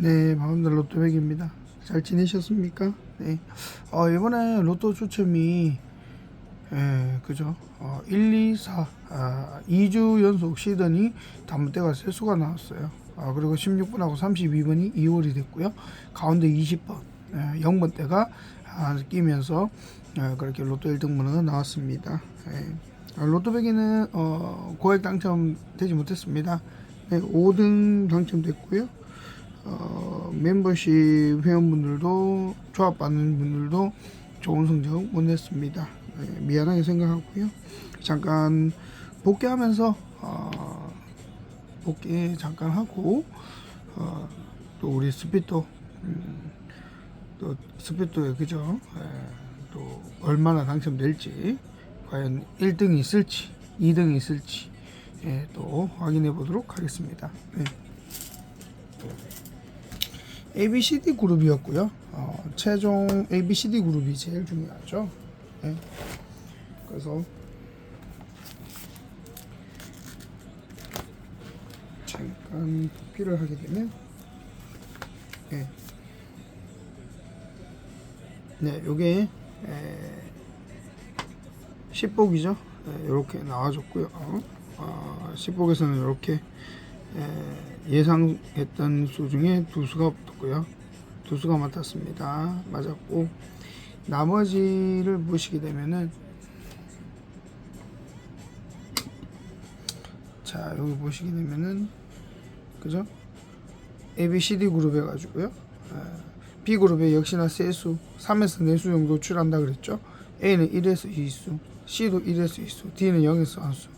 네, 반갑습니다. 로또백입니다. 잘 지내셨습니까? 네. 어, 이번에 로또 추첨이, 예, 그죠? 어, 1, 2, 4, 아, 2주 연속 시더니 단문대가 세수가 나왔어요. 아, 그리고 16번하고 32번이 2월이 됐고요. 가운데 20번, 예, 0번대가 아, 끼면서 아, 그렇게 로또 1등번호가 나왔습니다. 예. 아, 로또백이는 어, 고액 당첨되지 못했습니다. 네, 5등 당첨됐고요. 어, 멤버십 회원분들도 조합받는 분들도 좋은 성적 못 냈습니다. 네, 미안하게 생각하고요. 잠깐 복귀하면서 어, 복귀 잠깐 하고 어, 또 우리 스피또 음, 또 스피또에 그죠? 예, 또 얼마나 당첨될지 과연 1등이 있을지 2등이 있을지 예, 또 확인해 보도록 하겠습니다. 네. ABCD 그룹이었고요. 어, 최종 ABCD 그룹이 제일 중요하죠. 네. 그래서 잠깐 도피를 하게 되면 네. 네, 요게 에, 10복이죠. 이렇게 나와줬고요. 어, 10복에서는 이렇게 예상했던 수 중에 두 수가 붙었고요. 두 수가 맞았습니다. 맞았고 나머지를 보시게 되면은 자 여기 보시게 되면은 그죠? A, B, C, D 그룹 해 가지고요. B 그룹에 역시나 세수 3에서 4수 정도 출한다 그랬죠. A는 1에서 2수, C도 1에서 2수, D는 0에서 1수.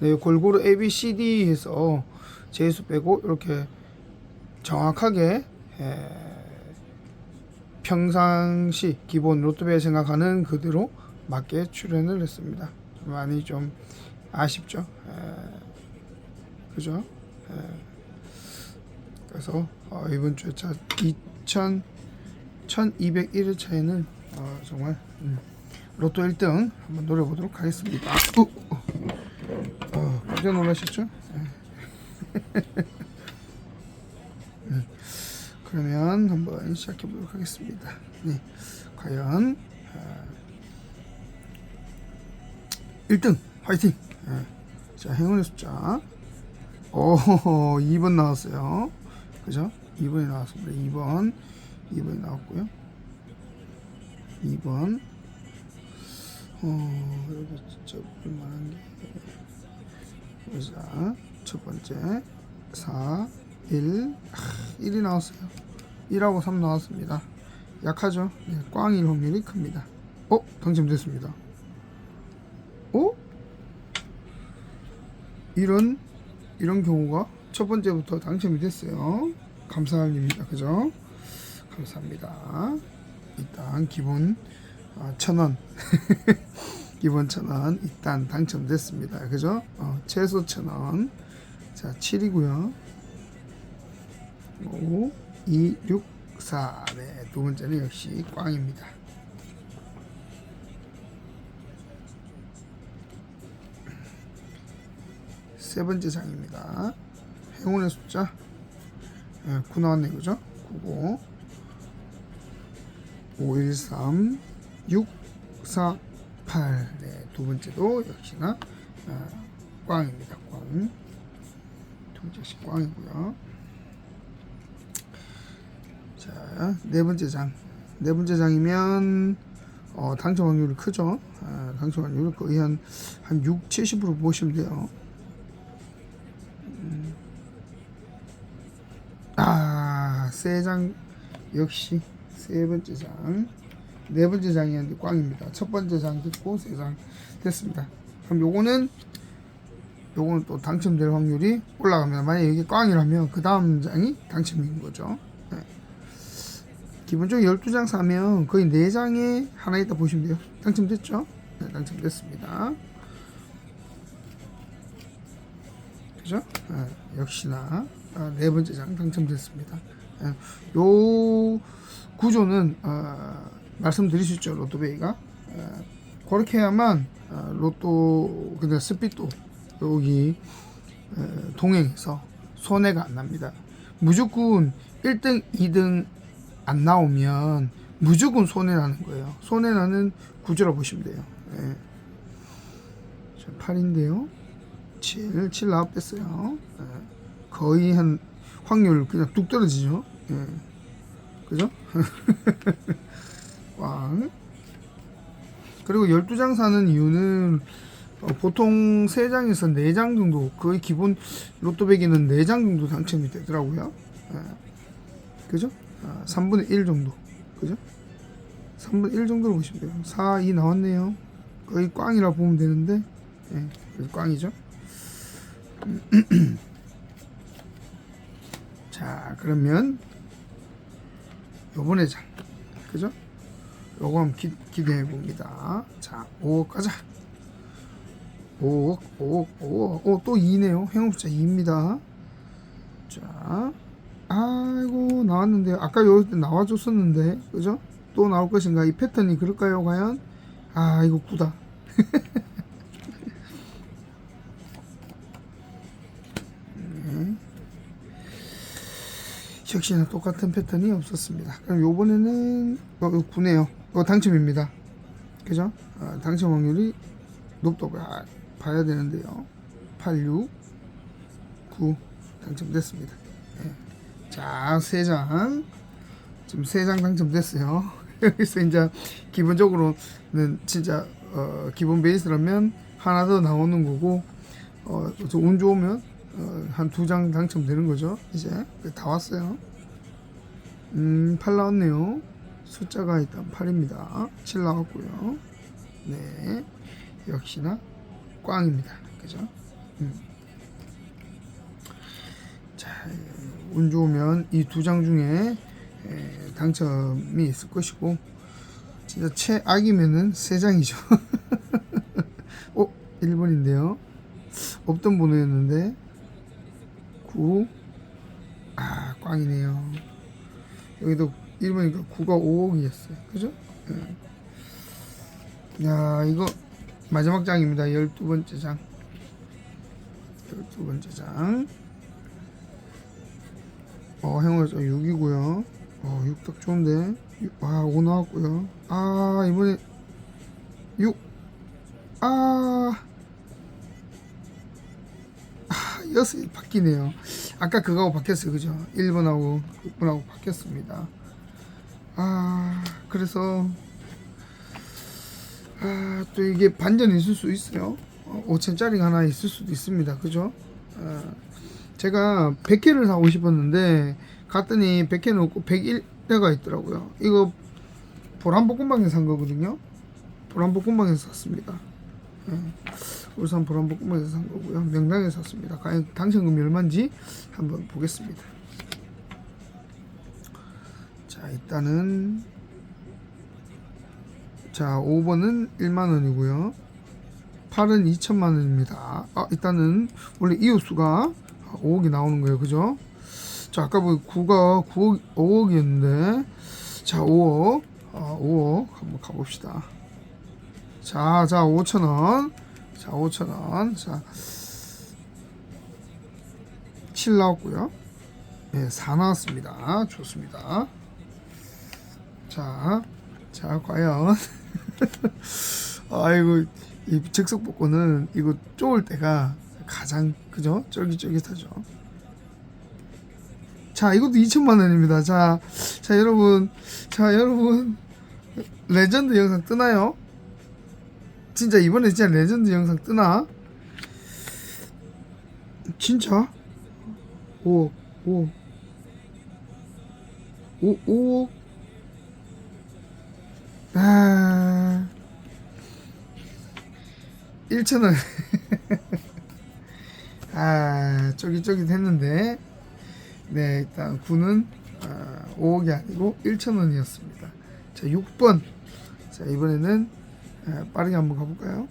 네, 골고루 A, B, C, D에서 제수 빼고 이렇게 정확하게 에, 평상시 기본 로또배 생각하는 그대로 맞게 출연을 했습니다. 좀 많이 좀 아쉽죠. 에, 그죠? 에, 그래서 어, 이번 주에 차 2000, 1201회 차에는 어, 정말 음, 로또 1등 한번 노려보도록 하겠습니다. 어, 어, 깜짝 놀라셨죠? 네. 그러면 한번 시작해 보도록 하겠습니다. 네, 과연 아, 1등 화이팅! 네. 자 행운의 숫자 오 2번 나왔어요. 그죠? 2번이 나왔습니다. 2번 2번이 나왔고요. 2번 어 여기 진짜 볼만한 게 여기서 첫 번째 4 1 1이 나왔어요. 1하고 3 나왔습니다. 약하죠? 네, 꽝일 확률이 큽니다. 어? 당첨됐습니다. 어? 이런 이런 경우가 첫 번째부터 당첨이 됐어요. 감사할 일입니다. 그죠? 감사합니다. 일단 기본 아, 천원. 기본 천원 일단 당첨됐습니다. 그죠? 어, 최소 천원 자 7이고요. 5 2 6 4 네, 두 번째는 역시 꽝입니다. 세 번째 장입니다. 행운의 숫자. 네, 9 나왔네 그죠? 99 5 1 3 6 4 8 네, 두 번째도 역시나 아, 꽝입니다. 꽝 역시 꽝이고요 자, 네 번째 장. 네 번째 장이면 어, 당첨 확률이 크죠. 아, 당첨 확률 거의 한, 한 6, 70% 보시면 돼요. 음. 아, 세 장, 역시 세 번째 장. 네 번째 장이었는데 꽝입니다. 첫 번째 장 됐고, 세 장 됐습니다. 그럼 요거는, 요거는 또 당첨될 확률이 올라갑니다. 만약에 이게 꽝이라면 그 다음 장이 당첨인 거죠. 기본적으로 12장 사면 거의 4장에 하나 있다 보시면 돼요. 당첨됐죠? 네, 당첨됐습니다. 그죠? 네, 역시나 아, 네 번째 장 당첨됐습니다. 네, 요 구조는 어, 말씀드릴 수 있죠. 로또베이가 어, 그렇게 해야만 어, 로또 근데 스피도 여기 어, 동행해서 손해가 안 납니다. 무조건 1등, 2등 안 나오면 무조건 손해나는 거예요. 손해나는 구조라 보시면 돼요. 예. 자, 8인데요. 7, 7 나와 뺐어요. 예. 거의 한 확률 그냥 뚝 떨어지죠. 예. 그죠? 꽝. 그리고 12장 사는 이유는 어, 보통 3장에서 4장 정도 거의 기본 로또 배기는 4장 정도 당첨이 되더라고요. 예. 그죠? 아, 3분의 1 정도. 그죠? 3분의 1 정도로 보시면 돼요. 4, 2 나왔네요. 거의 꽝이라 보면 되는데, 예, 그래서 꽝이죠. 자, 그러면 요번에 장, 그죠? 요거 한번 기, 기대해 봅니다. 자, 5억 가자. 5억, 5억, 5억. 오, 또 2네요. 행운숫자 2입니다. 자, 아이고, 나왔는데요. 아까 여기 나와줬었는데, 그죠? 또 나올 것인가? 이 패턴이 그럴까요, 과연? 아, 이거 구다. 네. 역시나 똑같은 패턴이 없었습니다. 그럼 요번에는 어, 이거 9네요. 이거 당첨입니다. 그죠? 아, 당첨 확률이 높다고 봐- 봐야 되는데요. 8, 6, 9 당첨됐습니다. 예. 자, 세 장. 지금 세장 당첨됐어요. 여기서 이제 기본적으로는 진짜 어, 기본 베이스라면 하나 더 나오는 거고 어, 저운 좋으면 어, 한두 장 당첨되는 거죠. 이제 다 왔어요. 음, 8 나왔네요. 숫자가 일단 8입니다. 7 나왔고요. 네, 역시나 꽝입니다. 그죠? 음. 자, 운 좋으면 이 두 장 중에 에, 당첨이 있을 것이고 진짜 최악이면은 세 장이죠. 어, 1번인데요. 없던 번호였는데 9 아, 꽝이네요. 여기도 1번이니까 9가 5억이었어요. 그죠? 예. 야, 이거 마지막 장입니다. 12번째 장. 12번째 장. 어, 행운자 6이고요. 어, 6 딱 좋은데. 6, 아, 5 나왔고요. 아, 이번에 6. 아. 아, 6이 바뀌네요. 아까 그거하고 바뀌었어요. 그죠? 1번하고 6번하고 바뀌었습니다. 아, 그래서 아, 또 이게 반전이 있을 수 있어요. 어, 5천짜리가 하나 있을 수도 있습니다. 그죠? 아, 제가 100개를 사고 싶었는데 갔더니 100개는 없고 101대가 있더라고요. 이거 보람볶음방에서 산 거거든요. 보람볶음방에서 샀습니다. 예, 울산 보람볶음방에서 산 거고요. 명당에서 샀습니다. 과연 당첨금이 얼마인지 한번 보겠습니다. 자, 일단은 자, 5번은 1만 원이고요. 8은 2천만 원입니다. 아, 일단은 원래 이웃수가 5억이 나오는 거예요. 그죠? 자, 아까 뭐 9가 9억 5억이었는데 자, 5억. 아, 5억 한번 가 봅시다. 자, 자, 5천 원. 자, 5천 원. 자. 7 나왔고요. 네, 4 나왔습니다. 좋습니다. 자, 자, 과연. 아이고, 이 즉석 복권은 이거 쪼을 때가 가장, 그죠? 쫄깃쫄깃하죠. 자, 이것도 2천만 원입니다. 자, 자, 여러분. 자, 여러분. 레전드 영상 뜨나요? 진짜 이번에 진짜 레전드 영상 뜨나? 진짜? 5억, 5억. 5, 5억. 아. 1,000원. 아, 쫄깃쫄깃 했는데. 네, 일단 9는 아, 5억이 아니고 1,000원이었습니다. 자, 6번. 자, 이번에는 아, 빠르게 한번 가볼까요?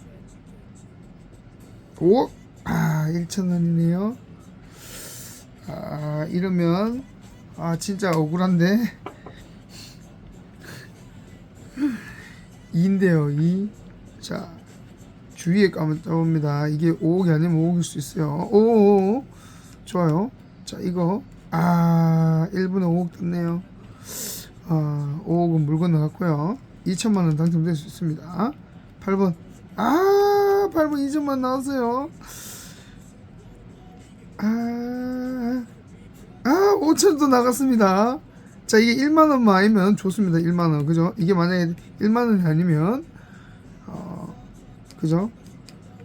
5억. 아, 1,000원이네요. 아, 이러면 아, 진짜 억울한데. 2인데요, 2. 자, 주위에 까면 떠옵니다. 이게 5억이 아니면 5억일 수 있어요. 오, 좋아요. 자, 이거 아 1분에 5억 떴네요 어, 5억은 물 건너갔고요 2천만원 당첨될 수 있습니다 8번 아 8번 2천만 나왔어요 아, 아 5천도 나갔습니다 자 이게 1만원만 아니면 좋습니다. 1만원. 그죠? 이게 만약에 1만원이 아니면 어, 그죠?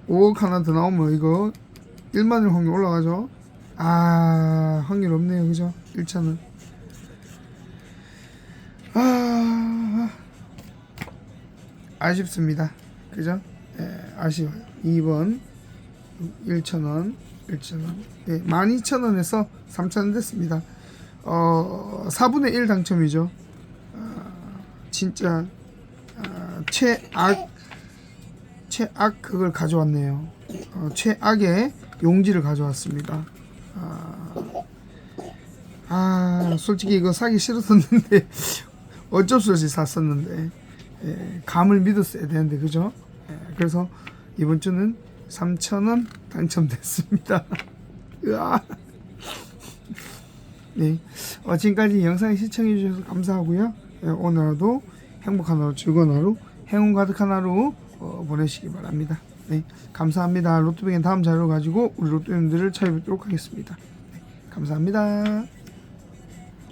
5억 하나 더 나오면 이거 1만원 확률 올라가죠? 아 확률 없네요. 그죠? 1차는. 아 아쉽습니다. 그죠? 예, 아쉬워요. 2번 1,000원 1,000원. 예, 12,000원에서 3,000원 됐습니다 어 4분의 1 당첨이죠 아, 진짜 아, 최악 최악 그걸 가져왔네요 어, 최악의 용지를 가져왔습니다 아, 아 솔직히 이거 사기 싫었었는데 어쩔 수 없이 샀었는데 예, 감을 믿었어야 되는데 그죠? 예, 그래서 이번 주는 3,000원 당첨됐습니다. 으아. 네, 어, 지금까지 영상 시청해 주셔서 감사하고요. 예, 오늘 하루도 행복한 하루, 즐거운 하루, 행운 가득한 하루 어, 보내시기 바랍니다. 네, 감사합니다. 로또뱅의 다음 자료 가지고 우리 로또님들을 찾아뵙도록 하겠습니다. 네, 감사합니다.